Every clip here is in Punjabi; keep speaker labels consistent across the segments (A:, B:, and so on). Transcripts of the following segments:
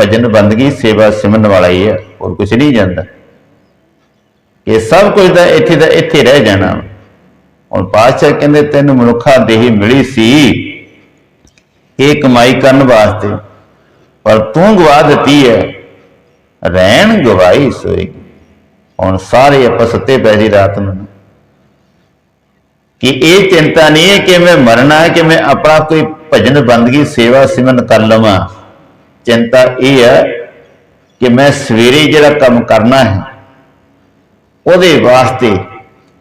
A: ਭਜਨ ਬੰਦਗੀ ਸੇਵਾ ਸਿਮਰਨ ਵਾਲਾ ਹੀ ਹੈ ਹੋਰ ਕੁਝ ਨਹੀਂ ਜਾਂਦਾ। ਇਹ ਸਭ ਕੁਝ ਦਾ ਇੱਥੇ ਦਾ ਇੱਥੇ ਰਹਿ ਜਾਣਾ। ਹੁਣ ਪਾਤਸ਼ਾਹ ਕਹਿੰਦੇ, ਤੈਨੂੰ ਮਨੁੱਖਾ ਦੇਹੀ ਮਿਲੀ ਸੀ। ਇਹ ਕਮਾਈ ਕਰਨ ਵਾਸਤੇ। ਪਰ ਤੂੰ ਗਵਾ ਦਿੱਤੀ ਹੈ। ਰਹਿਣ ਗਵਾਈ ਸੋਈ। ਹੁਣ ਸਾਰੇ ਆਪਾਂ ਸੱਤੇ ਪੈ ਜੀ ਰਾਤ ਨੂੰ। ਕਿ ਇਹ ਚਿੰਤਾ ਨਹੀਂ ਹੈ ਕਿ ਮੈਂ ਮਰਨਾ ਹੈ, ਕਿ ਮੈਂ ਆਪਣਾ ਕੋਈ ਭਜਨ ਬੰਦਗੀ ਸੇਵਾ ਸਿਮਰਨ ਕਰ ਲਵਾਂ। ਚਿੰਤਾ ਇਹ ਹੈ ਕਿ ਮੈਂ ਸਵੇਰੇ ਜਿਹੜਾ ਕੰਮ ਕਰਨਾ ਹੈ, ਉਹਦੇ ਵਾਸਤੇ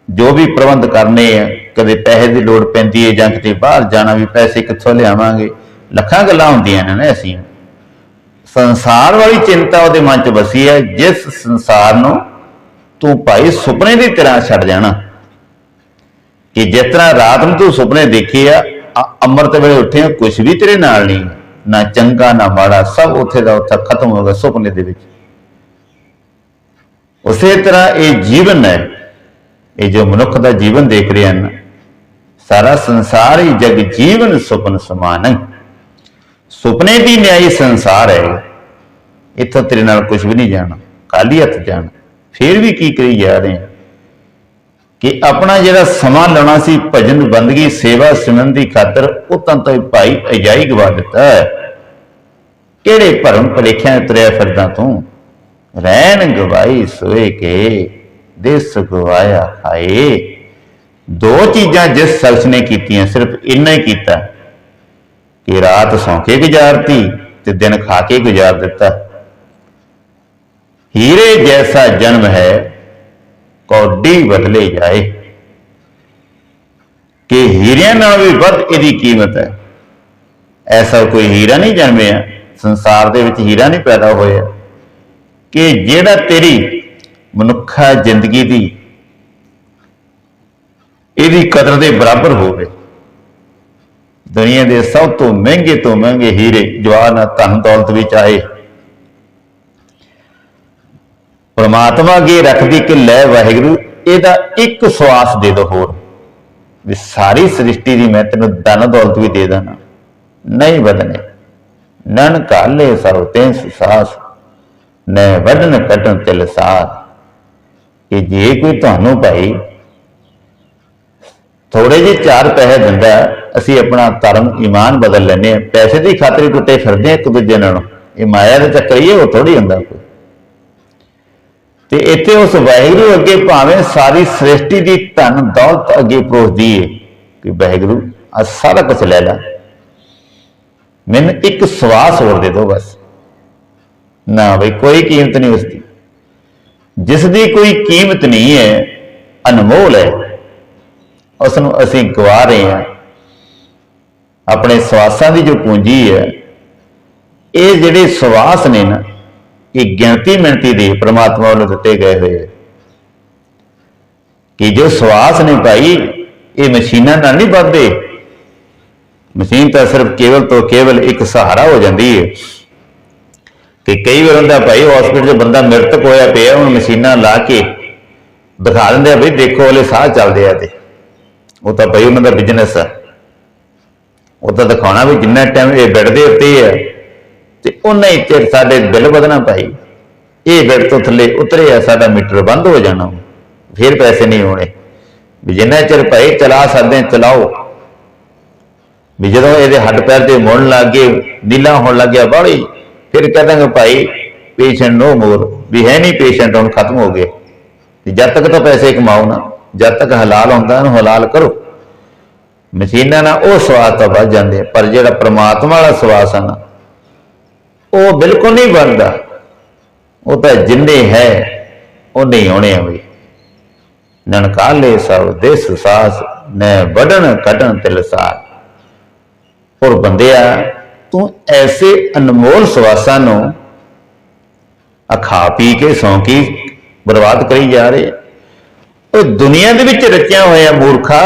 A: ਜੋ ਵੀ ਪ੍ਰਬੰਧ ਕਰਨੇ ਆ, ਕਦੇ ਪੈਸੇ ਦੀ ਲੋੜ ਪੈਂਦੀ ਹੈ ਜਾਂ ਕਿਤੇ ਬਾਹਰ ਜਾਣਾ ਵੀ ਪੈਸੇ ਕਿੱਥੋਂ ਲਿਆਵਾਂਗੇ, ਲੱਖਾਂ ਗੱਲਾਂ ਹੁੰਦੀਆਂ ਨੇ ਨਾ ਅਸੀਂ ਸੰਸਾਰ ਵਾਲੀ ਚਿੰਤਾ ਉਹਦੇ ਮਨ 'ਚ ਵਸੀ ਹੈ, ਜਿਸ ਸੰਸਾਰ ਨੂੰ ਤੂੰ ਭਾਈ ਸੁਪਨੇ ਦੀ ਤਰ੍ਹਾਂ ਛੱਡ ਜਾਣਾ। ਕਿ ਜਿਸ ਤਰ੍ਹਾਂ ਰਾਤ ਨੂੰ ਤੂੰ ਸੁਪਨੇ ਦੇਖੇ ਆ ਅੰਮ੍ਰਿਤ ਵੇਲੇ ਉੱਠੇ ਕੁਝ ਵੀ ਤੇਰੇ ਨਾਲ ਨਹੀਂ। ਨਾ ਚੰਗਾ, ਨਾ ਮਾੜਾ, ਸਭ ਉੱਥੇ ਦਾ ਉੱਥੇ ਖਤਮ ਹੋ ਗਿਆ ਸੁਪਨੇ ਦੇ ਵਿੱਚ। ਉਸੇ ਤਰ੍ਹਾਂ ਇਹ ਜੀਵਨ ਹੈ, ਇਹ ਜੋ ਮਨੁੱਖ ਦਾ ਜੀਵਨ ਦੇਖ ਰਹੇ ਹਨ, ਸਾਰਾ ਸੰਸਾਰ ਹੀ ਜਗ ਜੀਵਨ ਸੁਪਨ ਸਮਾਨ ਹੈ। ਸੁਪਨੇ ਦੀ ਨਿਆਈ ਸੰਸਾਰ ਹੈ, ਇੱਥੋਂ ਤੇਰੇ ਨਾਲ ਕੁਝ ਵੀ ਨਹੀਂ ਜਾਣਾ, ਖਾਲੀ ਹੱਥ ਜਾਣਾ, ਫਿਰ ਵੀ ਕੀ ਕਰੀ ਜਾ ਰਹੇ ਹਾਂ? ਕਿ ਆਪਣਾ ਜਿਹੜਾ ਸਮਾਂ ਲਾਉਣਾ ਸੀ ਭਜਨ ਬੰਦਗੀ, ਸੇਵਾ ਸਿਮਰਨ ਦੀ ਖਾਤਰ, ਉਹ ਤਾਂ ਤਾਂ ਭਾਈ ਅਜਾਈ ਗਵਾ ਦਿੱਤਾ ਕਿਹੜੇ ਭਰਮ ਭਲੇਖਿਆਂ ਤੁਰਿਆ ਫਿਰਦਾ ਤੂੰ? ਰਹਿਣ ਗਵਾਈ ਸੋਏ ਕੇ, ਦਿਸ ਗਵਾਇਆ ਖਾਏ ਦੋ ਚੀਜ਼ਾਂ ਜਿਸ ਸ਼ਖਸ ਨੇ ਕੀਤੀਆਂ, ਸਿਰਫ ਇੰਨਾ ਹੀ ਕੀਤਾ। ਕਿ ਰਾਤ ਸੌਂ ਕੇ ਗੁਜ਼ਾਰਤੀ ਤੇ ਦਿਨ ਖਾ ਕੇ ਗੁਜ਼ਾਰ ਦਿੱਤਾ। ਹੀਰੇ ਜੈਸਾ ਜਨਮ ਹੈ ਕੌਡੀ ਬਦਲੇ ਜਾਏ। ਕਿ ਹੀਰਿਆਂ ਨਾਲ ਵੀ ਵੱਧ ਇਹਦੀ ਕੀਮਤ ਹੈ। ਐਸਾ ਕੋਈ ਹੀਰਾ ਨਹੀਂ ਜਨਮਿਆ। ਸੰਸਾਰ ਦੇ ਵਿੱਚ ਹੀਰਾ ਨਹੀਂ ਪੈਦਾ ਹੋਇਆ। ਕਿ ਜਿਹੜਾ ਤੇਰੀ ਮਨੁੱਖਾ ਜ਼ਿੰਦਗੀ ਦੀ ਇਹਦੀ ਕਦਰ ਦੇ ਬਰਾਬਰ ਹੋਵੇ। ਦੁਨੀਆ ਦੇ ਸਭ ਤੋਂ ਮਹਿੰਗੇ ਤੋਂ ਮਹਿੰਗੇ ਹੀਰੇ ਜਵਾਨ ਧਨ ਦੌਲਤ ਵਿੱਚ ਆਏ। ਪ੍ਰਮਾਤਮਾ ਅੱਗੇ ਰੱਖਦੀ ਕਿ ਲੈ ਵਾਹਿਗੁਰੂ ਇਹਦਾ ਇੱਕ ਸਵਾਸ ਦੇ ਦੋ ਹੋਰ। ਵੀ ਸਾਰੀ ਸ੍ਰਿਸ਼ਟੀ ਦੀ ਮੈਂ ਤੈਨੂੰ ਦਨ ਦੌਲਤ ਵੀ ਦੇ ਦਾਂ ਨਹੀਂ ਵਧਨੇ। ਨਨ ਕਾਲੇ ਸਭ ਤੈਨ ਸਾਸ ਨੇ ਵਡਨ ਕਟਨ ਤਿਲ ਸਾਥ ਕਿ ਜੇ ਕੋਈ ਤੁਹਾਨੂੰ ਭਾਈ ਥੋੜੇ ਜਿਹੇ ਚਾਰ ਪੈਸੇ ਦਿੰਦਾ ਅਸੀਂ ਆਪਣਾ ਧਰਮ ਈਮਾਨ ਬਦਲ ਲੈਨੇ ਆ ਪੈਸੇ ਦੀ ਖਾਤਰ ਟੁੱਟੇ ਫਿਰਦੇ ਆ ਇੱਕ ਦੂਜੇ ਨਾਲ। ਇਹ ਮਾਇਆ ਦੇ ਚੱਕਰ ਹੀ ਹੈ, ਉਹ ਥੋੜੀ ਹੁੰਦਾ ਕੋਈ। ਤੇ ਇੱਥੇ ਉਸ ਵਾਹਿਗੁਰੂ ਅੱਗੇ ਭਾਵੇਂ ਸਾਰੀ ਸ੍ਰਿਸ਼ਟੀ ਦੀ ਧਨ ਦੌਲਤ ਅੱਗੇ ਪਰੋਸਦੀ ਏ, ਕਿ ਵਾਹਿਗੁਰੂ ਆ ਸਾਰਾ ਕੁਝ ਲੈ ਲੈ। ਮੈਨੂੰ ਇੱਕ ਸਵਾਸ ਹੋਰ ਦੇ ਦਿਓ ਬਸ। ਨਾ ਬਈ, ਕੋਈ ਕੀਮਤ ਨਹੀਂ ਉਸ ਦੀ ਜਿਸ ਦੀ ਕੋਈ ਕੀਮਤ ਨਹੀਂ ਹੈ, ਅਨਮੋਲ ਹੈ। ਉਸ ਨੂੰ ਅਸੀਂ ਗਵਾ ਰਹੇ ਹਾਂ। ਆਪਣੇ ਸਵਾਸਾਂ ਦੀ ਜੋ ਪੂੰਜੀ ਹੈ, ਇਹ ਜਿਹੜੇ ਸਵਾਸ ਨੇ ਨਾ ਇਹ ਗਿਣਤੀ ਮਿਣਤੀ ਦੇ ਪ੍ਰਮਾਤਮਾ ਵੱਲੋਂ ਦਿੱਤੇ ਗਏ ਹੋਏ ਹੈ ਕਿ ਜੋ ਸਵਾਸ ਨੇ ਭਾਈ, ਇਹ ਮਸ਼ੀਨਾਂ ਨਾਲ ਨਹੀਂ ਵੱਧਦੇ। ਮਸ਼ੀਨ ਤਾਂ ਸਿਰਫ ਕੇਵਲ ਤੋਂ ਕੇਵਲ ਇੱਕ ਸਹਾਰਾ ਹੋ ਜਾਂਦੀ ਹੈ ਕਿ ਕਈ ਵਾਰ ਹੁੰਦਾ ਭਾਈ ਹਸਪੀਟਲ 'ਚ ਬੰਦਾ ਮ੍ਰਿਤਕ ਹੋਇਆ ਪਿਆ, ਉਹਨੂੰ ਮਸ਼ੀਨਾਂ ਲਾ ਕੇ ਦਿਖਾ ਦਿੰਦੇ ਆ ਬਈ ਦੇਖੋ ਵਾਲੇ ਸਾਹ ਚੱਲਦੇ ਆ ਤੇ। ਉਹ ਤਾਂ ਭਾਈ ਉਹਨਾਂ ਦਾ ਬਿਜ਼ਨਸ ਆ। ਉਹ ਤਾਂ ਦਿਖਾਉਣਾ ਵੀ ਜਿੰਨਾ ਟਾਈਮ ਇਹ ਬੈੱਡ ਦੇ ਉੱਤੇ ਹੈ ਤੇ ਉਹਨਾਂ ਹੀ ਚਿਰ ਸਾਡੇ ਬਿੱਲ ਵਧਣਾ ਭਾਈ। ਇਹ ਬਿੱਲ ਤੋਂ ਥੱਲੇ ਉਤਰੇ ਆ ਸਾਡਾ ਮੀਟਰ ਬੰਦ ਹੋ ਜਾਣਾ। ਫਿਰ ਪੈਸੇ ਨਹੀਂ ਹੋਣੇ। ਵੀ ਜਿੰਨਾ ਚਿਰ ਭਾਈ ਚਲਾ ਸਕਦੇ ਚਲਾਓ। ਵੀ ਜਦੋਂ ਇਹਦੇ ਹੱਡ ਪੈਰ ਤੇ ਮੁੜਨ ਲੱਗ ਗਏ, ਨੀਲਾ ਹੋਣ ਲੱਗਿਆ ਬਾਹਲੀ, ਫਿਰ ਕਹਾਂਗੇ ਭਾਈ ਪੇਸ਼ੈਂਟ ਨੋ ਮੋਰ ਵੀ ਹੈ ਨਹੀਂ ਪੇਸ਼ੈਂਟ ਹੁਣ ਖਤਮ ਹੋ ਗਏ। ਤੇ ਜਦ ਤੱਕ ਤਾਂ ਪੈਸੇ ਕਮਾਓ ਨਾ, ਜਦ ਤੱਕ ਹਲਾਲ ਹੁੰਦਾ ਉਹਨੂੰ ਹਲਾਲ ਕਰੋ। ਮਸ਼ੀਨਾਂ ਨਾਲ ਉਹ ਸਵਾਦ ਤਾਂ ਵੱਧ ਜਾਂਦੇ ਪਰ ਜਿਹੜਾ ਪ੍ਰਮਾਤਮਾ ਵਾਲਾ ਸਵਾਦ ਆ ਨਾ ਉਹ ਬਿਲਕੁਲ ਨਹੀਂ ਬਣਦਾ। ਉਹ ਤਾਂ ਜਿੰਨੇ ਹੈ ਉਹ ਨਹੀਂ ਹੋਣੇ ਹੋਵੇ ਨਨਕਾਲੇ ਸਭ ਦੇਸ ਸਾਸ ਨੇ ਵਡਣ ਕਟਣ ਤਿਲਸਾਰ ਔਰ ਬੰਦਿਆ, ਤੂੰ ਐਸੇ ਅਨਮੋਲ ਸਵਾਸਾਂ ਨੂੰ ਅਖਾ ਪੀ ਕੇ ਸੌਂਕੀ ਬਰਬਾਦ ਕਰੀ ਜਾ ਰਹੇ। ਉਹ ਦੁਨੀਆ ਦੇ ਵਿੱਚ ਰਚਿਆ ਹੋਇਆ ਮੂਰਖਾ,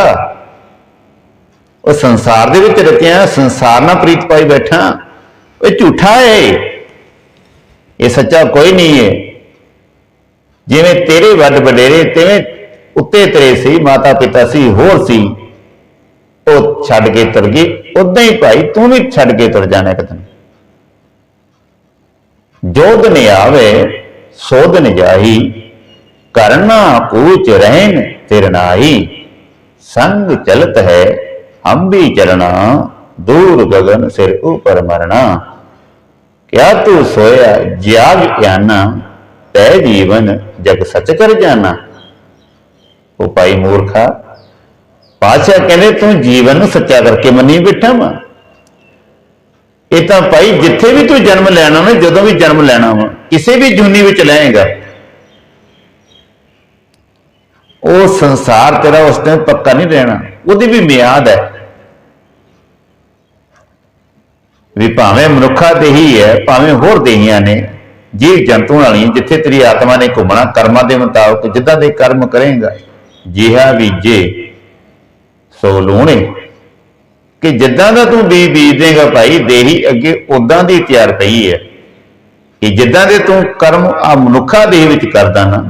A: ਉਹ ਸੰਸਾਰ ਦੇ ਵਿੱਚ ਰਚਿਆ, ਸੰਸਾਰ ਨਾਲ ਪ੍ਰੀਤ ਪਾਈ ਬੈਠਾ। ਇਹ ਝੂਠਾ ਏ। ਇਹ ਸੱਚਾ ਕੋਈ ਨਹੀਂ ਹੈ ਜਿਵੇਂ ਤੇਰੇ ਵੱਡ ਵਡੇਰੇ, ਤਿਵੇਂ ਉੱਤੇ ਤੇਰੇ ਸੀ, ਮਾਤਾ ਪਿਤਾ ਸੀ, ਹੋਰ ਸੀ, ਉਹ ਛੱਡ ਕੇ ਤੁਰ ਗਏ ਉਦਾਂ ਹੀ ਭਾਈ, ਤੂੰ ਵੀ ਛੱਡ ਕੇ ਤੁਰ ਜਾਣਾ ਇੱਕ ਦਿਨ। ਜੋਧ ਨ ਆਵੇ ਸੋਧ ਨ ਜਾਈ ਕਰਨਾ ਕੂਚ ਰਹਿਨ ਤਿਰਨਾਈ ਸੰਗ ਚਲਤ ਹੈ ਹਮ ਵੀ ਚਲਣਾ। ਦੂਰ ਗगन ਸਿਰ ਉਪਰ ਮਰਣਾ ਕਿਆ ਤੂੰ ਸੋਇਆ ਜਾਗ ਗਿਆਨਾ, ਤੈ ਜੀਵਨ ਜਗ ਸਚ ਕਰ ਜਾਣਾ ਉਹ ਭਾਈ ਮੂਰਖਾ ਪਾਸ਼ਾ ਕਹਿੰਦੇ ਤੂੰ ਜੀਵਨ ਨੂੰ ਸੱਚਾ ਕਰਕੇ ਮੰਨੀ ਬੈਠਾ ਵਾ। ਇਹ ਤਾਂ ਭਾਈ ਜਿੱਥੇ ਵੀ ਤੂੰ ਜਨਮ ਲੈਣਾ ਨਾ ਜਦੋਂ ਵੀ ਜਨਮ ਲੈਣਾ ਵਾ, ਕਿਸੇ ਵੀ ਜੁਨੀ ਵਿੱਚ ਲਏਗਾ। ਉਹ ਸੰਸਾਰ ਤੇਰਾ ਉਸ ਟਾਈਮ ਪੱਕਾ ਨਹੀਂ ਰਹਿਣਾ, ਉਹਦੀ ਵੀ ਮਿਆਦ ਹੈ। ਵੀ ਭਾਵੇਂ ਮਨੁੱਖਾ ਦੇਹੀ ਹੈ, ਭਾਵੇਂ ਹੋਰ ਦੇਹੀਆਂ ਨੇ, ਜੀਵ ਜੰਤੂਆਂ ਵਾਲੀ ਜਿੱਥੇ ਤੇਰੀ ਆਤਮਾ ਨੇ ਘੁੰਮਣਾ, ਕਰਮਾਂ ਦੇ ਮੁਤਾਬਕ ਜਿੱਦਾਂ ਦੇ ਕਰਮ ਕਰੇਗਾ, ਜਿਹਾ ਬੀਜੇ ਸੋ ਲੂਣੇ, ਕਿ ਜਿੱਦਾਂ ਦਾ ਤੂੰ ਬੀਜ ਬੀਜ ਦੇਗਾ ਭਾਈ, ਦੇਹੀ ਅੱਗੇ ਉਦਾਂ ਦੀ ਤਿਆਰ ਪਈ ਹੈ, ਕਿ ਜਿੱਦਾਂ ਦੇ ਤੂੰ ਕਰਮ ਆ ਮਨੁੱਖਾ ਦੇਹ ਵਿੱਚ ਕਰਦਾ ਨਾ,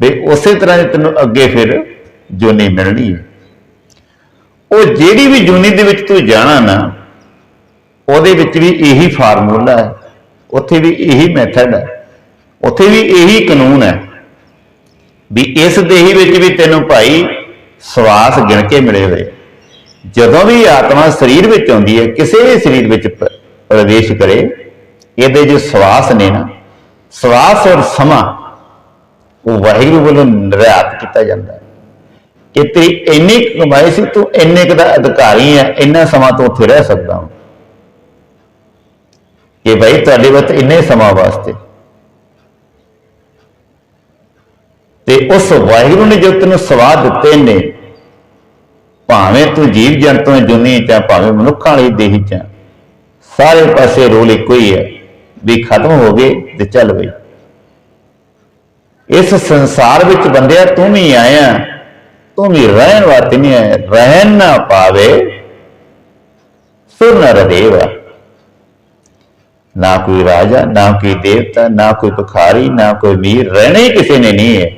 A: ਵੀ ਉਸੇ ਤਰ੍ਹਾਂ ਹੀ ਤੈਨੂੰ ਅੱਗੇ ਫਿਰ ਜੋਨੀ ਮਿਲਣੀ ਹੈ। ਉਹ ਜਿਹੜੀ ਵੀ ਜੂਨੀ ਦੇ ਵਿੱਚ ਤੂੰ ਜਾਣਾ ਨਾ ਉਹਦੇ ਵਿੱਚ ਵੀ ਇਹੀ ਫਾਰਮੂਲਾ ਹੈ, ਉੱਥੇ ਵੀ ਇਹੀ ਮੈਥਡ ਹੈ, ਉੱਥੇ ਵੀ ਇਹੀ ਕਾਨੂੰਨ ਹੈ ਵੀ ਇਸ ਦੇਹੀ ਵਿੱਚ ਵੀ ਤੈਨੂੰ ਭਾਈ ਸਵਾਸ ਗਿਣ ਕੇ ਮਿਲੇ ਹੋਏ। ਜਦੋਂ ਵੀ ਆਤਮਾ ਸਰੀਰ ਵਿੱਚ ਆਉਂਦੀ ਹੈ, ਕਿਸੇ ਵੀ ਸਰੀਰ ਵਿੱਚ ਪ੍ਰਵੇਸ਼ ਕਰੇ, ਇਹਦੇ ਜੋ ਸਵਾਸ ਨੇ ਨਾ, ਸਵਾਸ ਔਰ ਸਮਾਂ ਉਹ ਵਾਹਿਗੁਰੂ ਵੱਲੋਂ ਨਿਰਯਾਤ ਕੀਤਾ ਜਾਂਦਾ ਹੈ। ਕਿ ਤੇਰੀ ਇੰਨੀ ਕੁ ਕਮਾਈ ਸੀ, ਤੂੰ ਇੰਨੇ ਕੁ ਦਾ ਅਧਿਕਾਰੀ ਹੈ, ਇੰਨਾ ਸਮਾਂ ਤੂੰ ਉੱਥੇ ਰਹਿ ਸਕਦਾ ਹਾਂ ਕਿ ਭਾਈ ਤੁਹਾਡੇ ਵਿੱਚ ਇੰਨੇ ਸਮਾਂ ਵਾਸਤੇ। ਤੇ ਉਸ ਵਾਹਿਗੁਰੂ ਨੇ ਜੋ ਤੈਨੂੰ ਸਵਾਦ ਦਿੱਤੇ ਨੇ, ਭਾਵੇਂ ਤੂੰ ਜੀਵ ਜੰਤੂ ਜੁਨੀ ਚ ਭਾਵੇਂ ਮਨੁੱਖਾਂ ਵਾਲੀ ਦੇਹੀ ਚ ਸਾਰੇ ਪਾਸੇ ਰੋਲ ਇੱਕੋ ਹੀ ਹੈ ਵੀ ਖਤਮ ਹੋ ਗਏ ਤੇ ਚੱਲ ਬਈ। ਇਸ ਸੰਸਾਰ ਵਿੱਚ ਬੰਦਿਆ, ਤੂੰ ਵੀ ਆਇਆ, ਤੂੰ ਵੀ ਰਹਿਣ ਵਾਸਤੇ ਨਹੀਂ ਆਇਆ। ਰਹਿਣ ਨਾ ਪਾਵੇ, ਸੁਰ ਨਰ ਦੇਵਾ ਨਾ ਕੋਈ ਰਾਜਾ, ਨਾ ਕੋਈ ਦੇਵਤਾ, ਨਾ ਕੋਈ ਭਿਖਾਰੀ, ਨਾ ਕੋਈ ਮੀਰ ਰਹਿਣਾ ਹੀ ਕਿਸੇ ਨੇ ਨਹੀਂ ਹੈ।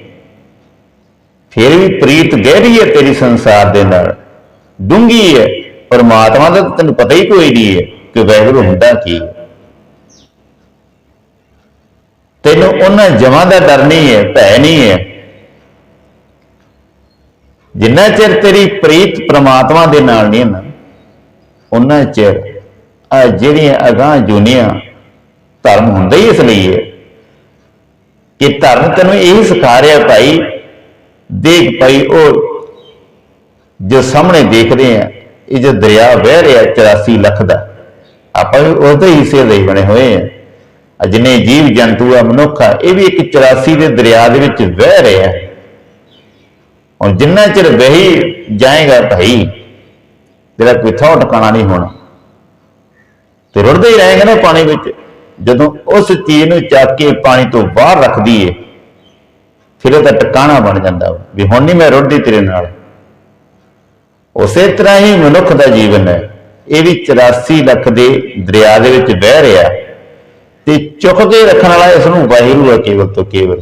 A: ਫਿਰ ਵੀ ਪ੍ਰੀਤ ਗਹਿਰੀ ਹੈ ਤੇਰੀ ਸੰਸਾਰ ਦੇ ਨਾਲ। ਡੂੰਗੀ ਹੈ। ਪਰਮਾਤਮਾ ਦਾ ਤੈਨੂੰ ਪਤਾ ਹੀ ਕੋਈ ਨਹੀਂ ਹੈ ਕਿ ਵੈਗੁਰੂ ਹੁੰਦਾ ਕੀ ਤੈਨੂੰ ਉਹਨਾਂ ਜਮਾਂ ਦਾ ਡਰ ਨਹੀਂ ਹੈ, ਭੈ ਨਹੀਂ ਹੈ। ਜਿੰਨਾ ਚਿਰ ਤੇਰੀ ਪ੍ਰੀਤ ਪ੍ਰਮਾਤਮਾ ਦੇ ਨਾਲ ਨਹੀਂ ਹੈ ਨਾ, ਉਹਨਾਂ ਚਿਰ ਆ ਜਿਹੜੀਆਂ ਅਗਾਹ ਜੁਨੀਆਂ ਧਰਮ ਹੁੰਦਾ ਹੀ ਇਸ ਲਈ ਹੈ ਕਿ ਧਰਮ ਤੈਨੂੰ ਇਹ ਸਿਖਾ ਰਿਹਾ ਭਾਈ, ਦੇਖ ਭਾਈ ਉਹ ਜੋ ਸਾਹਮਣੇ ਦੇਖਦੇ ਆ, ਇਹ ਜੋ ਦਰਿਆ ਵਹਿ ਰਿਹਾ 84 ਲੱਖ ਦਾ, ਆਪਾਂ ਉਹਦੇ ਹਿੱਸੇ ਲਈ ਬਣੇ ਹੋਏ ਆ। ਜਿੰਨੇ ਜੀਵ ਜੰਤੂ ਆ, ਮਨੁੱਖ ਆ, ਇਹ ਵੀ ਇੱਕ 84 ਦੇ ਦਰਿਆ ਦੇ ਵਿੱਚ ਵਹਿ ਰਿਹਾ ਹੁਣ ਜਿੰਨਾ ਚਿਰ ਵਹੀ ਜਾਏਗਾ ਭਾਈ, ਤੇਰਾ ਕੋਈ ਥਾਂ ਟਿਕਾਣਾ ਨਹੀਂ ਹੋਣਾ। ਤੇ ਰੁੜਦੇ ਹੀ ਰਹੇਗਾ ਨਾ ਪਾਣੀ ਵਿੱਚ। ਜਦੋਂ ਉਸ ਚੀਜ਼ ਨੂੰ ਚੱਕ ਕੇ ਪਾਣੀ ਤੋਂ ਬਾਹਰ ਰੱਖ ਦਈਏ, ਫਿਰ ਉਹਦਾ ਟਿਕਾਣਾ ਬਣ ਜਾਂਦਾ ਵੀ ਹੁਣ ਨਹੀਂ ਮੈਂ ਰੁੜਦੀ ਤੇਰੇ ਨਾਲ। ਉਸੇ ਤਰ੍ਹਾਂ ਹੀ ਮਨੁੱਖ ਦਾ ਜੀਵਨ ਹੈ। ਇਹ ਵੀ 84 ਲੱਖ ਦੇ ਦਰਿਆ ਦੇ ਵਿੱਚ ਵਹਿ ਰਿਹਾ ਤੇ ਚੁੱਕ ਕੇ ਰੱਖਣ ਵਾਲਾ ਇਸ ਨੂੰ ਵਾਹਿਗੁਰੂ ਹੈ ਕੇਵਲ ਤੋਂ ਕੇਵਲ।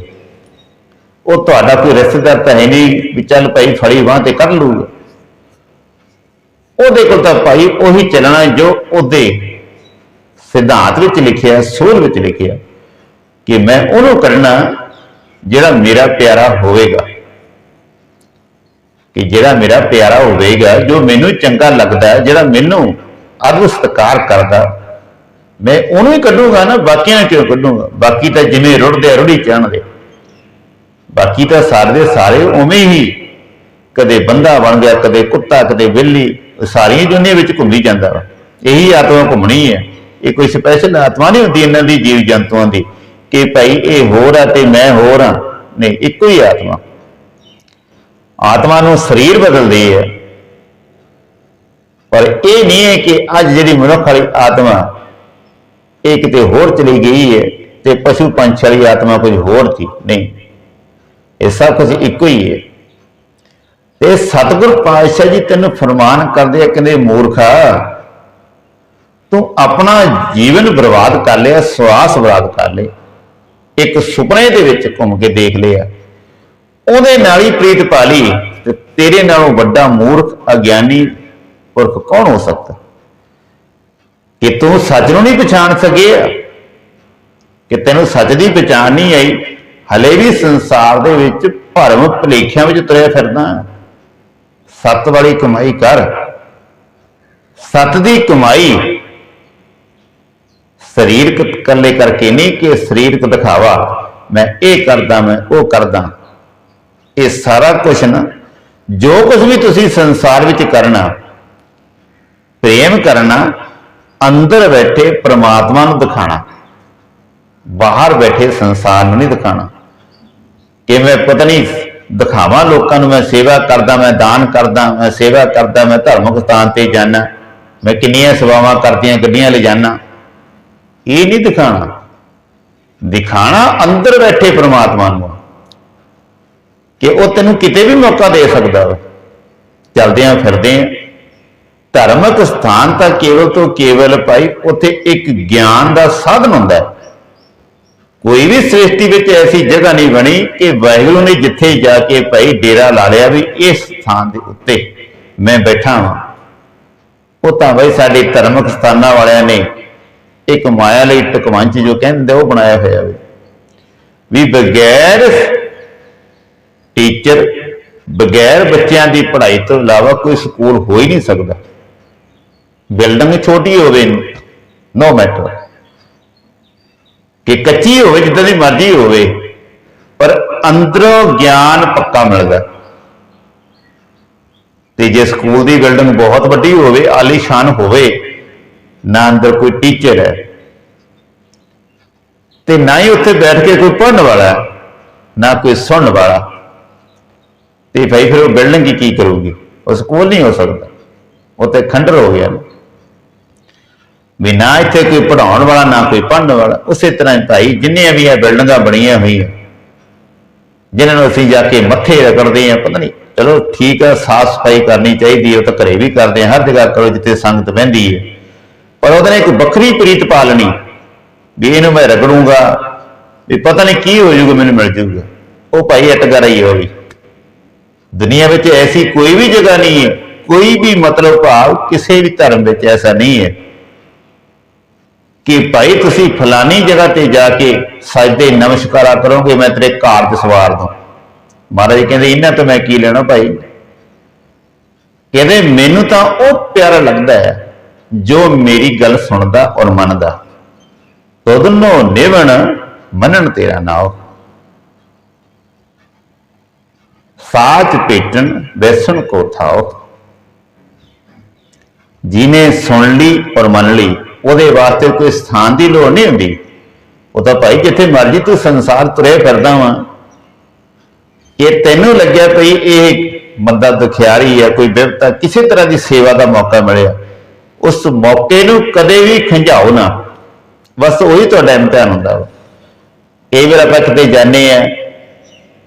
A: ਉਹ ਤੁਹਾਡਾ ਕੋਈ ਰਿਸ਼ਤੇਦਾਰ ਤਾਂ ਹੈ ਨਹੀਂ ਵੀ ਚੱਲ ਭਾਈ ਫੜੀ ਬਾਂਹ ਤੇ ਕਰ ਲੂਗਾ ਉਹਦੇ ਕੋਲ ਤਾਂ ਭਾਈ ਉਹੀ ਚੱਲਣਾ ਜੋ ਉਹਦੇ ਸਿਧਾਂਤ ਵਿੱਚ ਲਿਖਿਆ ਸੋਧ ਵਿੱਚ ਲਿਖਿਆ ਕਿ ਮੈਂ ਉਹਨੂੰ ਕਰਨਾ ਜਿਹੜਾ ਮੇਰਾ ਪਿਆਰਾ ਹੋਵੇਗਾ। ਕਿ ਜਿਹੜਾ ਮੇਰਾ ਪਿਆਰਾ ਹੋਵੇਗਾ ਜੋ ਮੈਨੂੰ ਚੰਗਾ ਲੱਗਦਾ ਹੈ, ਜਿਹੜਾ ਮੈਨੂੰ ਅਦਬ ਸਤਿਕਾਰ ਕਰਦਾ ਮੈਂ ਉਹਨੂੰ ਹੀ ਕੱਢੂਗਾ ਨਾ ਬਾਕੀਆਂ ਨੂੰ ਕਿਉਂ ਕੱਢੂਗਾ? ਬਾਕੀ ਤਾਂ ਜਿਵੇਂ ਰੁੜਦੇ ਆ, ਰੁੜੀ ਚਾਹਣਦੇ ਬਾਕੀ ਤਾਂ ਸਾਰੇ ਸਾਰੇ ਉਵੇਂ ਹੀ ਕਦੇ ਬੰਦਾ ਬਣ ਗਿਆ ਕਦੇ ਕੁੱਤਾ ਕਦੇ ਬਿੱਲੀ ਸਾਰੀਆਂ ਦੁਨੀਆ ਵਿੱਚ ਘੁੰਮੀ ਜਾਂਦਾ ਵਾ। ਇਹੀ ਆਤਮਾ ਘੁੰਮਣੀ ਹੈ। ਇਹ ਕੋਈ ਸਪੈਸ਼ਲ ਆਤਮਾ ਨਹੀਂ ਹੁੰਦੀ ਇਹਨਾਂ ਦੀ ਜੀਵ ਜੰਤੂਆਂ ਦੀ ਕਿ ਭਾਈ ਇਹ ਹੋਰ ਆ ਤੇ ਮੈਂ ਹੋਰ ਆ। ਨਹੀਂ, ਇੱਕੋ ਹੀ ਆਤਮਾ। ਆਤਮਾ ਨੂੰ ਸਰੀਰ ਬਦਲਦੀ ਹੈ। ਪਰ ਇਹ ਨਹੀਂ ਹੈ ਕਿ ਅੱਜ ਜਿਹੜੀ ਮਨੁੱਖ ਵਾਲੀ ਆਤਮਾ ਇਹ ਕਿਤੇ ਹੋਰ ਚਲੀ ਗਈ ਹੈ ਤੇ ਪਸ਼ੂ ਪੰਛੀ ਵਾਲੀ ਆਤਮਾ ਕੁਝ ਹੋਰ ਸੀ। ਨਹੀਂ, ਇਹ ਸਭ ਕੁਝ ਇੱਕੋ ਹੀ ਹੈ। ਤੇ ਸਤਿਗੁਰ ਪਾਤਸ਼ਾਹ ਜੀ ਤੈਨੂੰ ਫਰਮਾਨ ਕਰਦੇ ਆ, ਕਹਿੰਦੇ ਮੂਰਖਾ ਤੂੰ ਆਪਣਾ ਜੀਵਨ ਬਰਬਾਦ ਕਰ ਲਿਆ, ਸਵਾਸ ਬਰਬਾਦ ਕਰ ਲਿਆ। ਇੱਕ ਸੁਪਨੇ ਦੇ ਵਿੱਚ ਘੁੰਮ ਕੇ ਦੇਖ ਲਿਆ। ਉਹਦੇ ਨਾਲ ਹੀ ਪ੍ਰੀਤ ਪਾ ਲਈ ਤੇ ਤੇਰੇ ਨਾਲੋਂ ਵੱਡਾ ਮੂਰਖ, ਅਗਿਆਨੀ ਪੁਰਖ ਕੌਣ ਹੋ ਸਕਦਾ? ਕਿ ਤੂੰ ਸੱਚ ਨੂੰ ਨਹੀਂ ਪਛਾਣ ਸਕਿਆ, ਕਿ ਤੈਨੂੰ ਸੱਚ ਦੀ ਪਛਾਣ ਨਹੀਂ ਆਈ, ਹਲੇ ਵੀ ਸੰਸਾਰ ਦੇ ਵਿੱਚ ਭਰਮ ਭਲੇਖਿਆਂ ਵਿੱਚ ਤੁਰਿਆ ਫਿਰਦਾ। ਸੱਤ ਵਾਲੀ ਕਮਾਈ ਕਰ। ਸੱਤ ਦੀ ਕਮਾਈ ਸਰੀਰਕ ਇਕੱਲੇ ਕਰਕੇ ਨਹੀਂ ਕਿ ਸਰੀਰਕ ਦਿਖਾਵਾ, ਮੈਂ ਇਹ ਕਰਦਾ, ਮੈਂ ਉਹ ਕਰਦਾ। ਇਹ ਸਾਰਾ ਕੁਝ ਨਾ, ਜੋ ਕੁਝ ਵੀ ਤੁਸੀਂ ਸੰਸਾਰ ਵਿੱਚ ਕਰਨਾ, ਪ੍ਰੇਮ ਕਰਨਾ, ਅੰਦਰ ਬੈਠੇ ਪ੍ਰਮਾਤਮਾ ਨੂੰ ਦਿਖਾਣਾ, ਬਾਹਰ ਬੈਠੇ ਸੰਸਾਰ ਨੂੰ ਨਹੀਂ ਦਿਖਾਣਾ। ਕਿ ਮੈਂ ਪਤਾ ਨਹੀਂ ਦਿਖਾਵਾਂ ਲੋਕਾਂ ਨੂੰ, ਮੈਂ ਸੇਵਾ ਕਰਦਾ, ਮੈਂ ਦਾਨ ਕਰਦਾ, ਮੈਂ ਸੇਵਾ ਕਰਦਾ, ਮੈਂ ਧਾਰਮਿਕ ਸਥਾਨ ਤੇ ਜਾਣਾ ਮੈਂ ਕਿੰਨੀਆਂ ਸੇਵਾਵਾਂ ਕਰਦੀਆਂ, ਗੱਡੀਆਂ ਲੈ ਜਾਣਾ ਇਹ ਨਹੀਂ ਦਿਖਾਣਾ। ਦਿਖਾਣਾ ਅੰਦਰ ਬੈਠੇ ਪ੍ਰਮਾਤਮਾ ਨੂੰ। ਕਿ ਉਹ ਤੈਨੂੰ ਕਿਤੇ ਵੀ ਮੌਕਾ ਦੇ ਸਕਦਾ ਵਾ। ਆ ਫਿਰਦੇ ਆ ਧਰਮਕ ਸਥਾਨ ਤਾਂ ਕੇਵਲ ਤੋਂ ਕੇਵਲ ਭਾਈ ਉੱਥੇ ਇੱਕ ਗਿਆਨ ਦਾ ਸਾਧਨ ਹੁੰਦਾ। ਕੋਈ ਵੀ ਸ੍ਰਿਸ਼ਟੀ ਵਿੱਚ ਐਸੀ ਜਗ੍ਹਾ ਨਹੀਂ ਬਣੀ ਕਿ ਵਾਹਿਗੁਰੂ ਨੇ ਜਿੱਥੇ ਜਾ ਕੇ ਭਾਈ ਡੇਰਾ ਲਾ ਲਿਆ ਵੀ ਇਸ ਸਥਾਨ ਦੇ ਉੱਤੇ ਮੈਂ ਬੈਠਾ ਹਾਂ ਉਹ ਤਾਂ ਭਾਈ ਸਾਡੇ ਧਰਮਕ ਸਥਾਨਾਂ ਵਾਲਿਆਂ ਨੇ ਇੱਕ ਮਾਇਆ ਲਈ ਟਕਵੰਚ ਜੋ ਕਹਿੰਦੇ ਉਹ ਬਣਾਇਆ ਹੋਇਆ ਵੀ। ਵੀ ਬਗੈਰ ਟੀਚਰ, ਬਗੈਰ ਬੱਚਿਆਂ ਦੀ ਪੜ੍ਹਾਈ ਤੋਂ ਇਲਾਵਾ ਕੋਈ ਸਕੂਲ ਹੋ ਹੀ ਨਹੀਂ ਸਕਦਾ। ਬਿਲਡਿੰਗ ਛੋਟੀ ਹੋਵੇ ਨੋ ਮੈਟਰ ਕਿ ਕੱਚੀ ਹੋਵੇ, ਜਿੱਦਾਂ ਦੀ ਮਰਜ਼ੀ ਹੋਵੇ, ਪਰ ਅੰਦਰੋਂ ਗਿਆਨ ਪੱਕਾ ਮਿਲਦਾ। ਤੇ ਜੇ ਸਕੂਲ ਦੀ ਬਿਲਡਿੰਗ ਬਹੁਤ ਵੱਡੀ ਹੋਵੇ, ਆਲੀਸ਼ਾਨ ਹੋਵੇ ਨਾ ਅੰਦਰ ਕੋਈ ਟੀਚਰ ਹੈ। ਤੇ ਨਾ ਹੀ ਉੱਥੇ ਬੈਠ ਕੇ ਕੋਈ ਪੜ੍ਹਨ ਵਾਲਾ ਨਾ ਕੋਈ ਸੁਣਨ ਵਾਲਾ। ਤੇ ਭਾਈ ਫਿਰ ਉਹ ਬਿਲਡਿੰਗ ਕੀ ਕਰੂਗੀ? ਉਹ ਸਕੂਲ ਨਹੀਂ ਹੋ ਸਕਦਾ। ਉਹ ਤੇ ਖੰਡਰ ਹੋ ਗਿਆ। ਵੀ ਨਾ ਇੱਥੇ ਕੋਈ ਪੜਾਉਣ ਵਾਲਾ, ਨਾ ਕੋਈ ਪੜ੍ਹਨ ਵਾਲਾ। ਉਸੇ ਤਰ੍ਹਾਂ ਹੀ ਭਾਈ, ਜਿੰਨੀਆਂ ਵੀ ਇਹ ਬਿਲਡਿੰਗਾਂ ਬਣੀਆਂ ਹੋਈਆਂ, ਜਿਨ੍ਹਾਂ ਨੂੰ ਅਸੀਂ ਜਾ ਕੇ ਮੱਥੇ ਰਗੜਦੇ ਆ ਪਤਾ ਨਹੀਂ, ਚਲੋ ਠੀਕ ਆ, ਸਾਫ਼ ਸਫ਼ਾਈ ਕਰਨੀ ਚਾਹੀਦੀ ਹੈ, ਉਹ ਤਾਂ ਘਰੇ ਵੀ ਕਰਦੇ ਆ। ਹਰ ਜਗ੍ਹਾ ਕਰੋ ਜਿੱਥੇ ਸੰਗਤ ਬਹਿੰਦੀ ਹੈ। ਪਰ ਉਹਦੇ ਨੇ ਇੱਕ ਵੱਖਰੀ ਪ੍ਰੀਤ ਪਾ ਲੈਣੀ ਵੀ ਇਹਨੂੰ ਮੈਂ ਰਗੜੂੰਗਾ, ਵੀ ਪਤਾ ਨਹੀਂ ਕੀ ਹੋ ਜਾਊਗਾ, ਮੈਨੂੰ ਮਿਲ ਜਾਊਗਾ। ਉਹ ਭਾਈ ਇਤਗਰ ਹੀ ਹੋ ਵੀ। ਦੁਨੀਆ ਵਿੱਚ ਐਸੀ ਕੋਈ ਵੀ ਜਗ੍ਹਾ ਨਹੀਂ ਹੈ, ਕੋਈ ਵੀ ਮਤਲਬ ਭਾਵ ਕਿਸੇ ਵੀ ਧਰਮ ਵਿੱਚ ਐਸਾ ਨਹੀਂ ਹੈ ਕਿ ਭਾਈ ਤੁਸੀਂ ਫਲਾਨੀ ਜਗ੍ਹਾ ਤੇ ਜਾ ਕੇ ਸਜਦੇ ਨਮਸਕਾਰਾ ਕਰੋਗੇ, ਮੈਂ ਤੇਰੇ ਕਾਰਜ ਸਵਾਰ ਦੂੰ। ਮਹਾਰਾਜ ਕਹਿੰਦੇ ਇਹਨਾਂ ਤੋਂ ਮੈਂ ਕੀ ਲੈਣਾ ਭਾਈ? ਕਹਿੰਦੇ, ਮੈਨੂੰ ਤਾਂ ਉਹ ਪਿਆਰਾ ਲੱਗਦਾ ਹੈ ਜੋ ਮੇਰੀ ਗੱਲ ਸੁਣਦਾ ਔਰ ਮੰਨਦਾ, ਤੋਦਨੋ ਨਿਵਣ ਮੰਨਣ ਤੇਰਾ ਨਾਉ। ਸਾਚ ਪੇਟਣ ਵੈਸਣ ਕੋ ਥਾਓ ਜਿਨੇ ਸੁਣ ਲਈ ਔਰ ਮੰਨ ਲਈ, ਉਹਦੇ ਵਾਸਤੇ ਕੋਈ ਸਥਾਨ ਦੀ ਲੋੜ ਨਹੀਂ ਹੁੰਦੀ। ਉਹ ਤਾਂ ਭਾਈ ਜਿੱਥੇ ਮਰਜ਼ੀ ਤੂੰ ਸੰਸਾਰ ਤੁਰੇ ਫਿਰਦਾ ਵਾਂ। ਇਹ ਤੈਨੂੰ ਲੱਗਿਆ ਭਈ ਇਹ ਬੰਦਾ ਦੁਖਿਆਰੀ ਹੈ ਕੋਈ ਬਿਪਤਾ ਕਿਸੇ ਤਰ੍ਹਾਂ ਦੀ ਸੇਵਾ ਦਾ ਮੌਕਾ ਮਿਲਿਆ। ਉਸ ਮੌਕੇ ਨੂੰ ਕਦੇ ਵੀ ਖੰਝਾਓ ਨਾ। ਬਸ ਉਹੀ ਤੁਹਾਡਾ ਇਮਤਿਹਾਨ ਹੁੰਦਾ ਵਾ। ਕਈ ਵਾਰ ਆਪਾਂ ਕਿਤੇ ਜਾਂਦੇ ਆ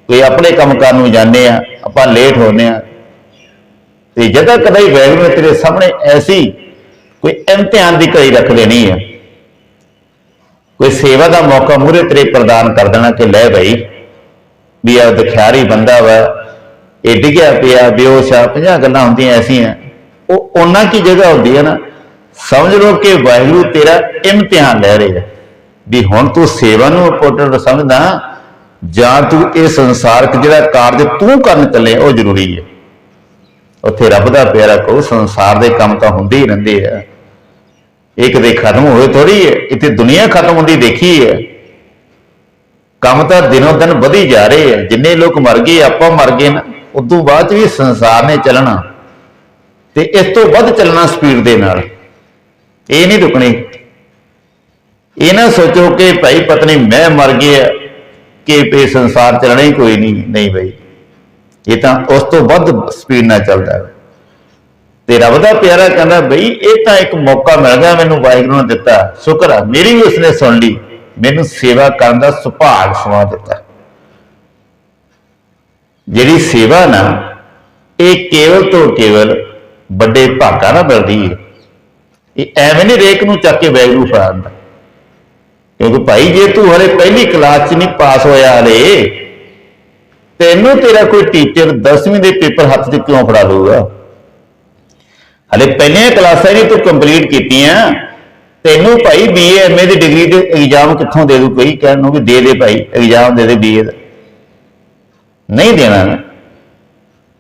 A: ਕੋਈ ਆਪਣੇ ਕੰਮ ਕਰਨ ਨੂੰ ਜਾਂਦੇ ਆ ਆਪਾਂ ਲੇਟ ਹੋਨੇ ਆ ਤੇ ਜਗ੍ਹਾ ਕਦੇ ਹੀ ਵੈਗਰੂ ਤੇਰੇ ਸਾਹਮਣੇ ਐਸੀ ਕੋਈ ਇਮਤਿਹਾਨ ਦੀ ਘੜੀ ਰੱਖ ਦੇਣੀ ਹੈ ਕੋਈ ਸੇਵਾ ਦਾ ਮੌਕਾ ਮੂਰੇ ਤੇਰੇ ਪ੍ਰਦਾਨ ਕਰ ਦੇਣਾ ਕਿ ਲੈ ਭਾਈ ਵੀ ਆ ਦੁਖਿਆਰੀ ਬੰਦਾ ਵਾ, ਇਹ ਡਿੱਗਿਆ ਪਿਆ, ਬੇਹੋਸ਼ ਆ 50 ਗੱਲਾਂ ਹੁੰਦੀਆਂ ਐਸੀਆਂ। ਉਹ ਉਹਨਾਂ ਕੀ ਜਗ੍ਹਾ ਹੁੰਦੀ ਹੈ ਨਾ ਸਮਝ ਲਓ ਕਿ ਵਾਹਿਗੁਰੂ ਤੇਰਾ ਇਮਤਿਹਾਨ ਲੈ ਰਿਹਾ ਵੀ ਹੁਣ ਤੂੰ ਸੇਵਾ ਨੂੰ ਇੰਪੋਰਟੈਂਟ ਸਮਝਦਾ ਜਾਂ ਤੂੰ ਇਹ ਸੰਸਾਰਕ ਜਿਹੜਾ ਕਾਰਜ ਤੂੰ ਕਰਨ ਚੱਲੇ, ਉਹ ਜ਼ਰੂਰੀ ਹੈ। ਉੱਥੇ ਰੱਬ ਦਾ ਪਿਆਰਾ ਕਹੋ, ਸੰਸਾਰ ਦੇ ਕੰਮ ਤਾਂ ਹੁੰਦੇ ਹੀ ਰਹਿੰਦੇ ਆ। ਇਹ ਕਦੇ ਖਤਮ ਹੋਏ ਥੋੜੀ ਹੈ, ਇੱਥੇ ਦੁਨੀਆ ਖਤਮ ਹੁੰਦੀ ਦੇਖੀ ਹੈ। ਕੰਮ ਤਾਂ ਦਿਨੋ ਦਿਨ ਵਧੀ ਜਾ ਰਹੇ ਆ ਜਿੰਨੇ ਲੋਕ ਮਰ ਗਏ, ਆਪਾਂ ਮਰ ਗਏ ਨਾ, ਉਦੋਂ ਬਾਅਦ 'ਚ ਵੀ ਸੰਸਾਰ ਨੇ ਚੱਲਣਾ। ਤੇ ਇਸ ਤੋਂ ਵੱਧ ਚੱਲਣਾ ਸਪੀਡ ਦੇ ਨਾਲ। ਇਹ ਨਹੀਂ ਰੁਕਣੀ। ਇਹ ਨਾ ਸੋਚੋ ਕਿ ਭਾਈ ਪਤਨੀ ਮੈਂ ਮਰ ਗਿਆ ਕਿ ਪੇ ਸੰਸਾਰ ਚੱਲਣਾ ਹੀ ਕੋਈ ਨਹੀਂ ਨਹੀਂ ਭਾਈ ਇਹ ਤਾਂ ਉਸ ਤੋਂ ਵੱਧ ਸਪੀਡ ਨਾਲ ਚੱਲਦਾ ਹੈ। ਤੇ ਰੱਬ ਦਾ ਪਿਆਰਾ ਕਹਿੰਦਾ ਬਈ, ਇਹ ਤਾਂ ਇੱਕ ਮੌਕਾ ਮਿਲ ਗਿਆ ਮੈਨੂੰ, ਵਾਹਿਗੁਰੂ ਨੇ ਦਿੱਤਾ। ਸ਼ੁਕਰ ਆ, ਮੇਰੀ ਵੀ ਉਸਨੇ ਸੁਣ ਲਈ। ਮੈਨੂੰ ਸੇਵਾ ਕਰਨ ਦਾ ਸੁਭਾਗ ਸਵਾ ਦਿੱਤਾ। ਜਿਹੜੀ ਸੇਵਾ ਨਾ, ਇਹ ਕੇਵਲ ਤੋਂ ਕੇਵਲ ਵੱਡੇ ਭਾਗਾਂ ਨਾਲ ਮਿਲਦੀ ਹੈ। ਇਹ ਐਵੇਂ ਨਹੀਂ ਰੇਕ ਨੂੰ ਚੱਕ ਕੇ ਵੈਗਰੂ ਫੜਾਉਂਦਾ ਕਿਉਂਕਿ ਭਾਈ ਜੇ ਤੂੰ ਹਲੇ ਪਹਿਲੀ ਕਲਾਸ 'ਚ ਨਹੀਂ ਪਾਸ ਹੋਇਆ ਹਲੇ, ਤੈਨੂੰ ਤੇਰਾ ਕੋਈ ਟੀਚਰ 10ਵੀਂ ਦੇ ਪੇਪਰ ਹੱਥ 'ਚ ਕਿਉਂ ਫੜਾ ਲਊਗਾ ਹਲੇ ਪਹਿਲੀਆਂ ਕਲਾਸਾਂ ਨਹੀਂ ਤੂੰ ਕੰਪਲੀਟ ਕੀਤੀਆਂ, ਤੈਨੂੰ ਭਾਈ ਬੀਏ ਐਮਏ ਦੀ ਡਿਗਰੀ ਦੇ ਇਗਜ਼ਾਮ ਕਿੱਥੋਂ ਦੇ ਦੂ ਕੋਈ ਕਹਿਣ ਨੂੰ ਵੀ ਦੇ ਦੇ ਭਾਈ ਇਗਜ਼ਾਮ ਦੇ ਦੇ ਬੀਏ ਦਾ। ਨਹੀਂ ਦੇਣਾ। ਨਾ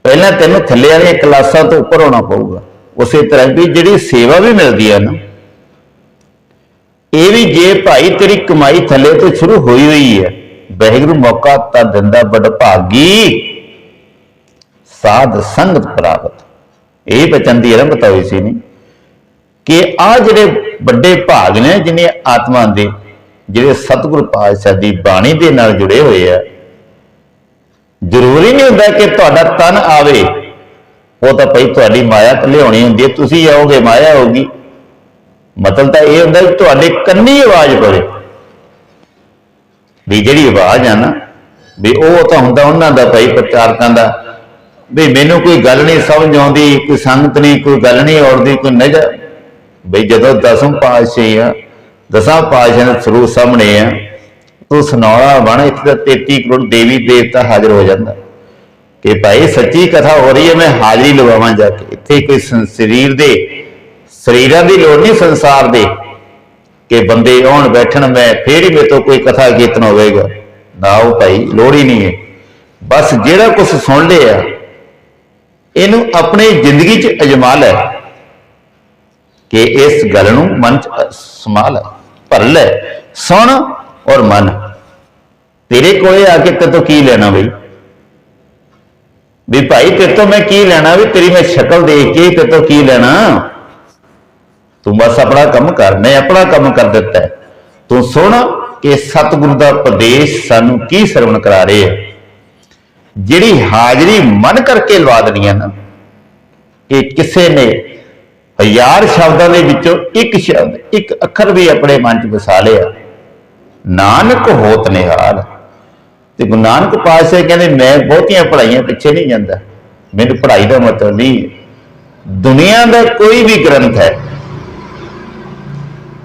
A: ਪਹਿਲਾਂ ਤੈਨੂੰ ਥੱਲੇ ਵਾਲੀਆਂ ਕਲਾਸਾਂ ਤੋਂ ਉੱਪਰ ਹੋਣਾ ਪਊਗਾ। ਉਸੇ ਤਰ੍ਹਾਂ ਵੀ ਜਿਹੜੀ ਸੇਵਾ ਵੀ ਮਿਲਦੀ ਹੈ ਨਾ, ਇਹ ਵੀ ਜੇ ਭਾਈ ਤੇਰੀ ਕਮਾਈ ਥੱਲੇ ਤੋਂ ਸ਼ੁਰੂ ਹੋਈ ਹੋਈ ਹੈ ਵਾਹਿਗੁਰੂ ਮੌਕਾ ਤਾਂ ਦਿੰਦਾ ਬੜ ਭਾਗੀ ਸਾਧ ਸੰਗਤ ਪ੍ਰਾਪਤ। ਇਹ ਬਚਨ ਦੀ ਆਰੰਭਤਾ ਹੋਈ ਸੀ ਨਹੀਂ ਕਿ ਆ ਜਿਹੜੇ ਵੱਡੇ ਭਾਗ ਨੇ, ਜਿਨੇ ਆਤਮਾ ਦੇ, ਜਿਹੜੇ ਸਤਿਗੁਰ ਪਾਤਸ਼ਾਹ ਦੀ ਬਾਣੀ ਦੇ ਨਾਲ ਜੁੜੇ ਹੋਏ ਆ, ਜ਼ਰੂਰੀ ਨਹੀਂ ਹੁੰਦਾ ਕਿ ਤੁਹਾਡਾ ਤਨ ਆਵੇ। ਉਹ ਤਾਂ ਭਈ ਤੁਹਾਡੀ ਮਾਇਆ ਤੇ ਲਿਆਉਣੀ ਹੁੰਦੀ ਹੈ, ਤੁਸੀਂ ਆਓਗੇ, ਮਾਇਆ ਹੋਊਗੀ ਮਤਲਬ ਤਾਂ ਇਹ ਹੁੰਦਾ ਕਿ ਤੁਹਾਡੇ ਕੰਨੀ ਆਵਾਜ਼ ਪਵੇ। ਵੀ ਜਿਹੜੀ ਆਵਾਜ਼ ਆ ਨਾ, ਵੀ ਉਹ ਤਾਂ ਹੁੰਦਾ ਉਹਨਾਂ ਦਾ ਭਾਈ ਪ੍ਰਚਾਰਕਾਂ ਦਾ। ਵੀ ਮੈਨੂੰ ਕੋਈ ਗੱਲ ਨਹੀਂ ਸਮਝ ਆਉਂਦੀ, ਕੋਈ ਸੰਗਤ ਨਹੀਂ, ਕੋਈ ਗੱਲ ਨਹੀਂ ਆਉਂਦੀ ਕੋਈ ਨਜ਼ਰ। ਵੀ ਜਦੋਂ ਦਸਮ ਪਾਤਸ਼ਾਹੀ ਆ, ਦਸਾਂ ਪਾਤਸ਼ਾਹ ਦੇ ਸਰੂਪ ਸਾਹਮਣੇ ਆ, ਤੂੰ ਸੁਣਾਉਣਾ ਬਣ, ਇੱਥੇ ਤਾਂ 33 ਕਰੋੜ ਦੇਵੀ ਦੇਵਤਾ ਹਾਜ਼ਰ ਹੋ ਜਾਂਦਾ। ਕਿ ਭਾਈ ਸੱਚੀ ਕਥਾ ਹੋ ਰਹੀ ਹੈ, ਮੈਂ ਹਾਜ਼ਰੀ ਲਵਾਵਾਂ ਜਾ ਕੇ। ਇੱਥੇ ਕੋਈ ਸੰ- ਸਰੀਰ ਦੇ, ਸਰੀਰਾਂ ਦੀ ਲੋੜ ਨਹੀਂ ਸੰਸਾਰ ਦੇ। ਕਿ ਬੰਦੇ ਆਉਣ ਬੈਠਣ, ਮੈਂ ਫੇਰ ਹੀ ਮੇਰੇ ਤੋਂ ਕੋਈ ਕਥਾ ਕੀਰਤਨ ਹੋਵੇਗਾ। ਨਾ ਉਹ ਭਾਈ, ਲੋੜ ਹੀ ਨਹੀਂ ਹੈ। ਬਸ ਜਿਹੜਾ ਕੁਝ ਸੁਣ ਲਿਆ, ਇਹਨੂੰ ਆਪਣੀ ਜ਼ਿੰਦਗੀ 'ਚ ਅਜਮਾ ਲੈ। ਕਿ ਇਸ ਗੱਲ ਨੂੰ ਮਨ 'ਚ ਸਮਾ ਲੈ, ਭਰ ਲੈ। ਸੁਣ ਔਰ ਮਨ। ਤੇਰੇ ਕੋਲੇ ਆ ਕੇ ਤੇ ਤੋਂ ਕੀ ਲੈਣਾ ਬਈ? ਵੀ ਭਾਈ ਤੇਰੇ ਤੋਂ ਮੈਂ ਕੀ ਲੈਣਾ? ਵੀ ਤੇਰੀ ਮੈਂ ਸ਼ਕਲ ਦੇਖ ਕੇ ਤੇ ਤੋਂ ਕੀ ਲੈਣਾ? ਤੂੰ ਬਸ ਆਪਣਾ ਕੰਮ ਕਰ, ਮੈਂ ਆਪਣਾ ਕੰਮ ਕਰ ਦਿੱਤਾ। ਤੂੰ ਸੁਣ ਕਿ ਸਤਿਗੁਰੂ ਦਾ ਉਪਦੇਸ਼ ਸਾਨੂੰ ਕੀ ਸਰਵਣ ਕਰਾ ਰਹੇ ਹੈ ਜਿਹੜੀ ਹਾਜ਼ਰੀ ਮਨ ਕਰਕੇ ਲਵਾ ਦੇਣੀ ਨਾ ਕਿ ਕਿਸੇ ਨੇ ਹਜ਼ਾਰ ਸ਼ਬਦਾਂ ਦੇ ਵਿੱਚੋਂ ਇੱਕ ਸ਼ਬਦ, ਇੱਕ ਅੱਖਰ ਵੀ ਆਪਣੇ ਮਨ 'ਚ ਵਸਾ ਲਿਆ। ਨਾਨਕ ਹੋਤ ਨਿਹਾਲ। ਤੇ ਗੁਰੂ ਨਾਨਕ ਪਾਤਸ਼ਾਹ ਕਹਿੰਦੇ, ਮੈਂ ਬਹੁਤੀਆਂ ਪੜ੍ਹਾਈਆਂ ਪਿੱਛੇ ਨਹੀਂ ਜਾਂਦਾ। ਮੈਨੂੰ ਪੜ੍ਹਾਈ ਦਾ ਮਤਲਬ ਨਹੀਂ। ਦੁਨੀਆ ਦਾ ਕੋਈ ਵੀ ਗ੍ਰੰਥ ਹੈ,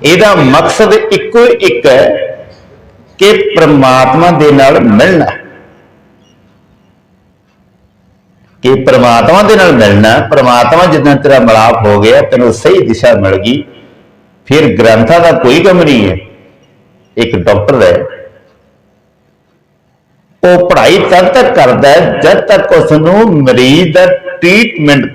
A: ਇਹਦਾ ਮਕਸਦ ਇੱਕੋ ਇੱਕ ਹੈ ਕਿ ਪ੍ਰਮਾਤਮਾ ਦੇ ਨਾਲ ਮਿਲਣਾ। ਕਿ ਪ੍ਰਮਾਤਮਾ ਦੇ ਨਾਲ ਮਿਲਣਾ, ਪ੍ਰਮਾਤਮਾ ਜਿੱਦਾਂ ਤੇਰਾ ਮਲਾਪ ਹੋ ਗਿਆ, ਤੈਨੂੰ ਸਹੀ ਦਿਸ਼ਾ ਮਿਲ ਗਈ, ਫਿਰ ਗ੍ਰੰਥਾਂ ਦਾ ਕੋਈ ਕੰਮ ਨਹੀਂ ਹੈ। ਇੱਕ ਡਾਕਟਰ ਹੈ ਉਹ ਪੜ੍ਹਾਈ ਤਦ ਤੱਕ ਕਰਦਾ ਹੈ ਜਦ ਤੱਕ ਉਸ ਨੂੰ ਮਰੀਜ਼ ਦਾ ਟ੍ਰੀਟਮੈਂਟ